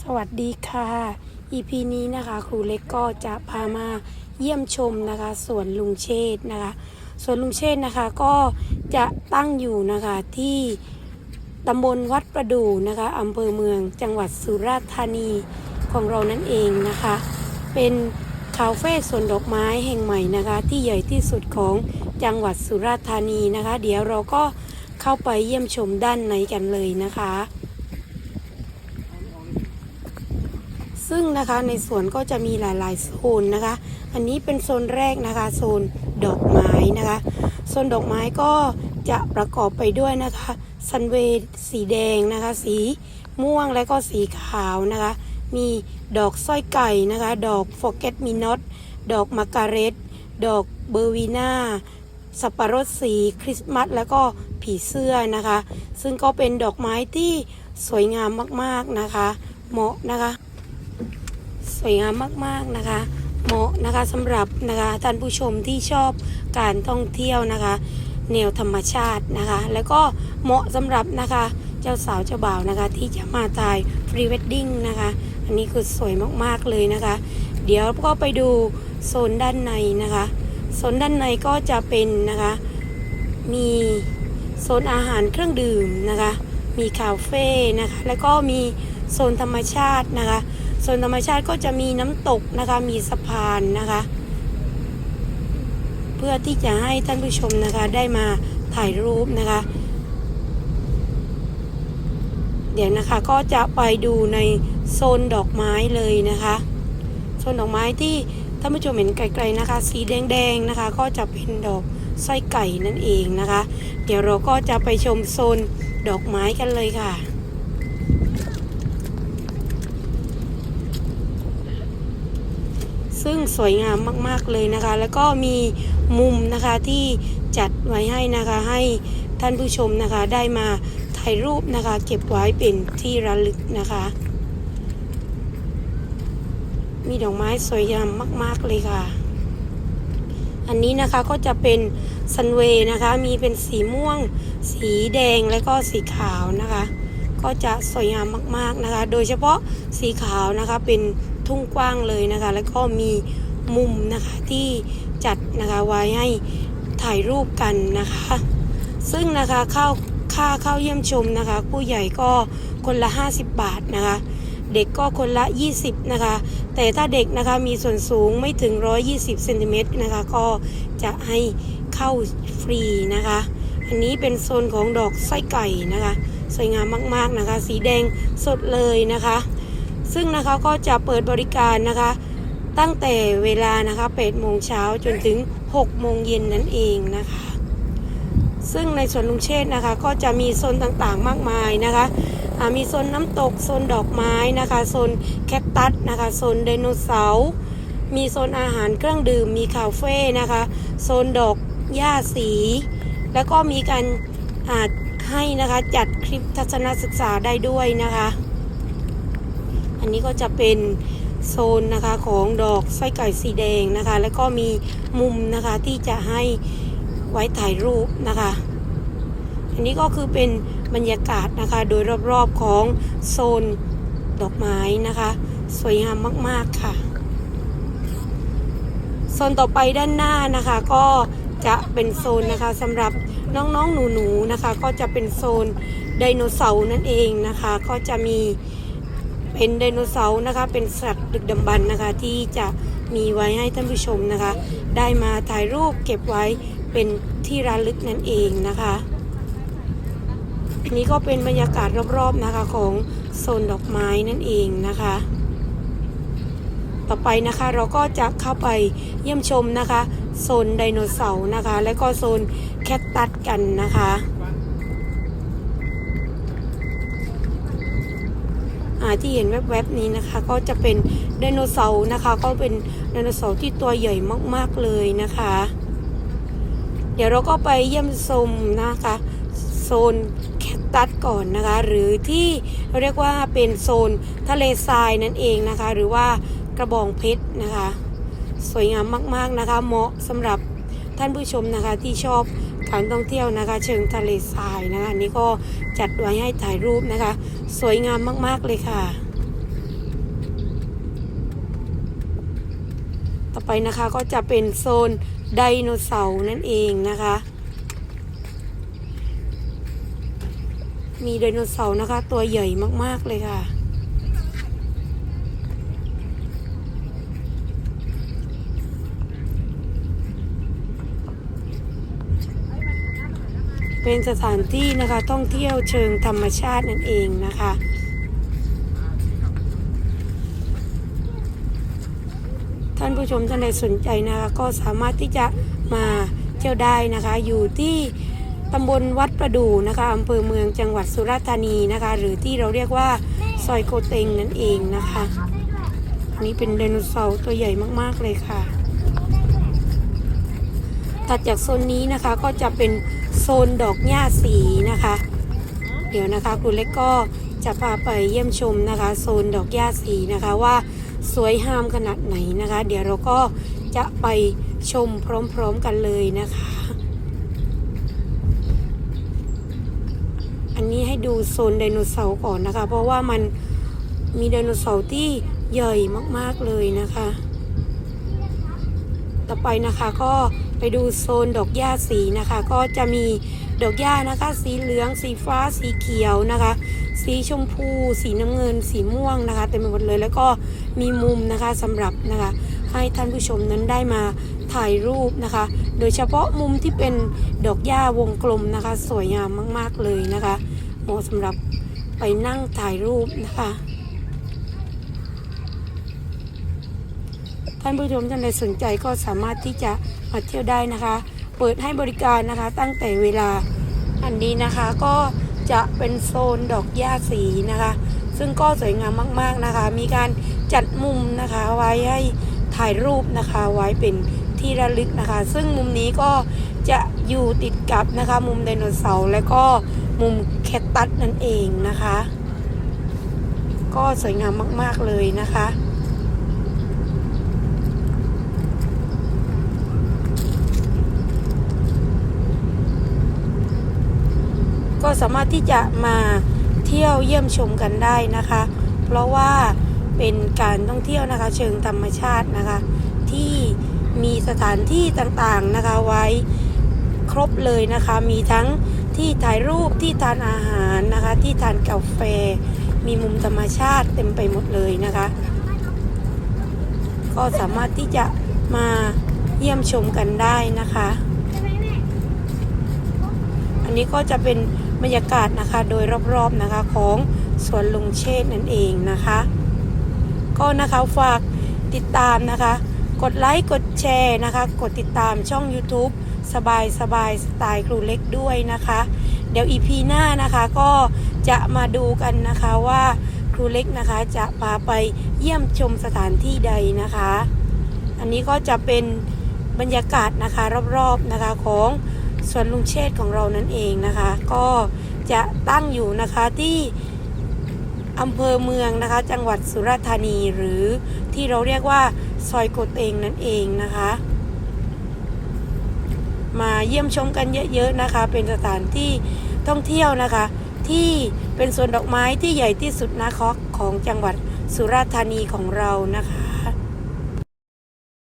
สวัสดีค่ะ EP นี้นะคะครูเล็กก็จะพามาเยี่ยมชมนะคะสวนลุงเชษนะคะสวนลุงเชษนะคะก็จะตั้งอยู่นะคะที่ตำบลวัดประดู่นะคะอำเภอเมืองจังหวัดสุราษฎร์ธานีของเรานั่นเองนะคะ เป็นคาเฟ่สวนดอกไม้แห่งใหม่นะคะ ที่ใหญ่ที่สุดของจังหวัดสุราษฎร์ธานีนะคะ เดี๋ยวเราก็เข้าไปเยี่ยมชมด้านในกันเลยนะคะ ซึ่งนะคะในสวนก็จะมีหลายๆโซนนะคะ อันนี้เป็นโซนแรกนะคะโซนดอกไม้นะคะโซนดอกไม้ก็จะประกอบไปด้วยนะคะซันเวย์สีแดงนะคะ สีม่วงและก็สีขาวนะคะ มีดอกสร้อยไก่นะคะ ดอกฟอร์เกตมินอตดอกมาการเรตดอกเบอร์วีนาสับปะรดสีคริสต์มาสแล้วก็ผีเสื้อนะคะ ซึ่งก็เป็นดอกไม้ที่สวยงามมากๆนะคะ เหมาะนะคะ สวยงามมากๆนะคะเหมาะนะคะสำหรับนะคะท่านผู้ชมที่ชอบการท่องเที่ยวนะคะ แนวธรรมชาตินะคะ แล้วก็เหมาะสำหรับนะคะเจ้าสาวเจ้าบ่าวนะคะ ที่จะมาถ่ายพรีเวดดิ้งนะคะ อันนี้คือสวยมากๆเลยนะคะ เดี๋ยวก็ไปดูโซนด้านในนะคะโซนด้านในก็จะเป็นนะคะ มีโซนอาหารเครื่องดื่มนะคะ มีคาเฟ่นะคะ แล้วก็มีโซนธรรมชาตินะคะ โซนธรรมชาติก็จะมีน้ำตกนะคะ มีสะพานนะคะ เพื่อที่จะให้ท่านผู้ชมนะคะได้มาถ่ายรูปนะคะ เดี๋ยวนะคะก็จะไปดูในโซนดอกไม้เลยนะคะ โซนดอกไม้ที่ท่านผู้ชมเห็นไกลๆนะคะ สีแดงๆนะคะ ก็จะเป็นดอกสร้อยไก่นั่นเองนะคะ เดี๋ยวเราก็จะไปชมโซนดอกไม้กันเลยค่ะ ซึ่งสวยงามมาก ๆเลยนะคะ แล้วก็มีมุมนะคะที่จัดไว้ให้นะคะให้ท่านผู้ชมนะคะได้มาถ่ายรูปนะคะ เก็บไว้เป็นที่ระลึกนะคะ มีดอกไม้สวยงามมาก ๆเลยค่ะ อันนี้นะคะก็จะเป็นซันเวย์นะคะ มีเป็นสีม่วง สีแดงและก็สีขาวนะคะ ก็จะสวยงามมาก ๆนะคะ โดยเฉพาะสีขาวนะคะเป็น ทุ่งกว้างเลยนะคะ แล้วก็มีมุมนะคะที่จัดนะคะไว้ให้ถ่ายรูปกันนะคะ ซึ่งนะคะเข้าค่าเข้าเยี่ยมชมนะคะ ผู้ใหญ่ก็คนละ 50 บาทนะคะ เด็กก็คนละ 20 นะคะ แต่ถ้าเด็กนะคะมีส่วนสูงไม่ถึง 120เซนติเมตรนะคะ ก็จะให้เข้าฟรีนะคะ อันนี้เป็นโซนของดอกไส้ไก่นะคะ สวยงามมากๆนะคะ สีแดงสดเลยนะคะ ซึ่งนะคะก็จะเปิดบริการนะคะ ตั้งแต่เวลานะคะ8โมงเช้าจนถึง6โมงเย็นนั่นเองนะคะ ซึ่งในสวนลุงเชษ์นะคะก็จะมีโซนต่างๆมากมายนะคะมีโซนน้ำตกโซนดอกไม้นะคะโซนแคคตัสนะคะโซนไดโนเสาร์มีโซนอาหารเครื่องดื่มมีคาเฟ่นะคะโซนดอกหญ้าสี แล้วก็มีการอ่าให้นะคะจัดคลิปทัศนศึกษาได้ด้วยนะคะ อันนี้ก็จะเป็นโซนนะคะของดอกไส้ไก่สีแดงนะคะ แล้วก็มีมุมนะคะที่จะให้ไว้ถ่ายรูปนะคะ อันนี้ก็คือเป็นบรรยากาศนะคะ โดยรอบๆของโซนดอกไม้นะคะ สวยงามมากๆค่ะโซนต่อไปด้านหน้านะคะก็จะเป็นโซนนะคะสำหรับน้องๆหนูๆนะคะ ก็จะเป็นโซนไดโนเสาร์นั่นเองนะคะ ก็จะมี เป็นไดโนเสาร์นะคะ เป็นสัตว์ดึกดำบรรพ์นะคะ ที่จะมีไว้ให้ท่านผู้ชมนะคะ ได้มาถ่ายรูปเก็บไว้เป็นที่ระลึกนั่นเองนะคะนนี้ก็เป็นบรรยากาศรอบๆนะคะของโซนดอกไม้นั่นเองนะคะ ต่อไปนะคะเราก็จะเข้าไปเยี่ยมชมนะคะโซนไดโนเสาร์นะคะ และก็โซนแคคตัสกันนะคะอ่า ที่เห็นแวบๆนี้นะคะ ก็จะเป็นไดโนเสาร์นะคะ ก็เป็นไดโนเสาร์ที่ตัวใหญ่มากๆเลยนะคะ เดี๋ยวเราก็ไปเยี่ยมชมนะคะโซนแคคตัสก่อนนะคะ หรือที่เรียกว่าเป็นโซนทะเลทรายนั่นเองนะคะ หรือว่ากระบองเพชรนะคะ สวยงามมากๆนะคะ เหมาะสำหรับท่านผู้ชมนะคะที่ชอบการท่องเที่ยวนะคะ เชิงทะเลทรายนะคะนนี้ก็จัดไว้ให้ถ่ายรูปนะคะ สวยงามมาก ๆ เลยค่ะ ต่อไปนะคะก็จะเป็นโซนไดโนเสาร์นั่นเองนะคะ มีไดโนเสาร์นะคะ ตัวใหญ่มาก ๆ เลยค่ะ เป็นสถานที่นะคะท่องเที่ยวเชิงธรรมชาตินั่นเองนะคะท่านผู้ชมท่านใดสนใจนะคะก็สามารถที่จะมาเที่ยวได้นะคะอยู่ที่ตำบลวัดประดู่นะคะอำเภอเมืองจังหวัดสุราษฎร์ธานีนะคะ หรือที่เราเรียกว่าซอยโกเตงนั่นเองนะคะอันนี้เป็นไดโนเสาร์ตัวใหญ่มากๆเลยค่ะถัดจากโซนนี้นะคะก็จะเป็น โซนดอกหญ้าสีนะคะ เดี๋ยวนะคะคุณเล็กก็จะพาไปเยี่ยมชมนะคะ โซนดอกหญ้าสีนะคะว่าสวยงามขนาดไหนนะคะ เดี๋ยวเราก็จะไปชมพร้อมๆกันเลยนะคะ อันนี้ให้ดูโซนไดโนเสาร์ก่อนนะคะ เพราะว่ามันมีไดโนเสาร์ที่ใหญ่มากๆเลยนะคะ ต่อไปนะคะก็ ไปดูโซนดอกหญ้าสีนะคะ ก็จะมีดอกหญ้านะคะ สีเหลือง สีฟ้า สีเขียวนะคะ สีชมพู สีน้ำเงิน สีม่วงนะคะเต็มไปหมดเลยแล้วก็มีมุมนะคะสำหรับนะคะ ให้ท่านผู้ชมนั้นได้มาถ่ายรูปนะคะ โดยเฉพาะมุมที่เป็นดอกหญ้าวงกลมนะคะ สวยงามมาก ๆเลยนะคะเหมาะสำหรับไปนั่งถ่ายรูปนะคะ ท่านผู้ชมท่านใดสนใจก็สามารถที่จะมาเที่ยวได้นะคะ เปิดให้บริการนะคะ ตั้งแต่เวลาอันนี้นะคะก็จะเป็นโซนดอกหญ้าสีนะคะ ซึ่งก็สวยงามมากๆนะคะ มีการจัดมุมนะคะไว้ให้ถ่ายรูปนะคะไว้เป็นที่ระลึกนะคะ ซึ่งมุมนี้ก็จะอยู่ติดกับนะคะมุมไดโนเสาร์และก็มุมแคตตัสนั่นเองนะคะ ก็สวยงามมากๆเลยนะคะ ก็สามารถที่จะมาเที่ยวเยี่ยมชมกันได้นะคะ เพราะว่าเป็นการท่องเที่ยวนะคะ เชิงธรรมชาตินะคะ ที่มีสถานที่ต่างๆนะคะไว้ครบเลยนะคะ มีทั้งที่ถ่ายรูปที่ทานอาหารนะคะ ที่ทานกาแฟ มีมุมธรรมชาติเต็มไปหมดเลยนะคะ ก็สามารถที่จะมาเยี่ยมชมกันได้นะคะ อันนี้ก็จะเป็น บรรยากาศนะคะโดยรอบๆนะคะของสวนลุงเชษนั่นเองนะคะ ก็นะคะฝากติดตามนะคะ กดไลค์กดแชร์นะคะ กดติดตามช่อง YouTube สบายสบายสไตล์ครูเล็กด้วยนะคะ เดี๋ยวอีพีหน้านะคะก็จะมาดูกันนะคะว่าครูเล็กนะคะจะพาไปเยี่ยมชมสถานที่ใดนะคะ อันนี้ก็จะเป็นบรรยากาศนะคะรอบๆนะคะของ สวนลุงเชษของเรานั่นเองนะคะ ก็จะตั้งอยู่นะคะที่อำเภอเมืองนะคะ จังหวัดสุราษฎร์ธานีหรือที่เราเรียกว่าซอยโกเตงนั่นเองนะคะ มาเยี่ยมชมกันเยอะๆนะคะ เป็นสถานที่ท่องเที่ยวนะคะ ที่เป็นสวนดอกไม้ที่ใหญ่ที่สุดนะคะของจังหวัดสุราษฎร์ธานีของเรานะคะ